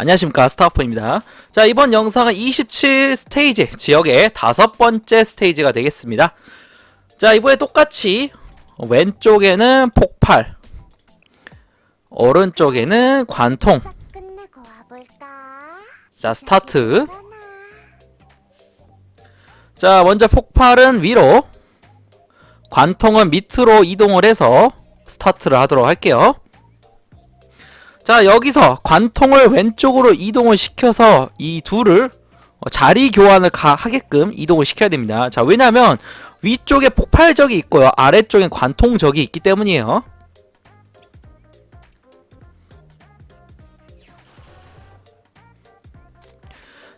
안녕하십니까 스타퍼입니다. 자 이번 영상은 27 스테이지 지역의 다섯 번째 스테이지가 되겠습니다. 자 이번에 똑같이 왼쪽에는 폭발, 오른쪽에는 관통. 자 스타트. 자 먼저 폭발은 위로, 관통은 밑으로 이동을 해서 스타트를 하도록 할게요. 자 여기서 관통을 왼쪽으로 이동을 시켜서 이 둘을 어, 자리 교환을 가, 하게끔 이동을 시켜야 됩니다. 자 왜냐하면 위쪽에 폭발적이 있고요 아래쪽에 관통적이 있기 때문이에요.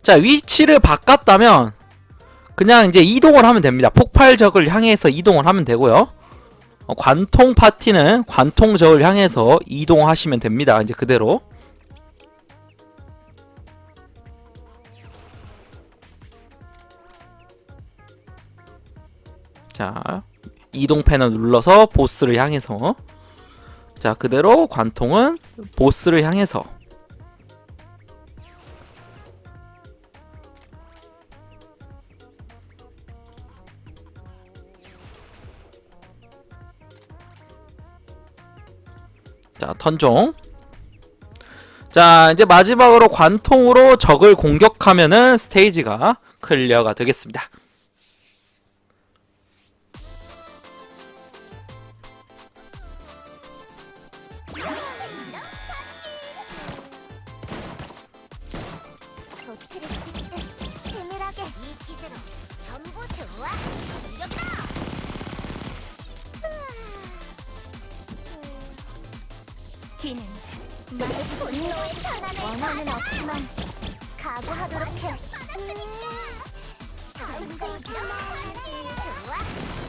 자 위치를 바꿨다면 그냥 이제 이동을 하면 됩니다. 폭발적을 향해서 이동을 하면 되고요. 어, 관통 파티는 관통적을 향해서 이동하시면 됩니다. 이제 그대로. 자, 이동 패널 눌러서 보스를 향해서 자, 그대로 관통은 보스를 향해서 자, 턴종. 자, 이제 마지막으로 관통으로 적을 공격하면은 스테이지가 클리어가 되겠습니다. 뒤는 분노의 변화를 원한은 없지만 각오하도록 해. 스테이지로 좋아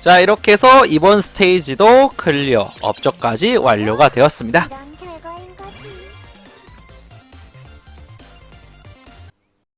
자, 이렇게 해서 이번 스테이지도 클리어 업적까지 완료가 되었습니다.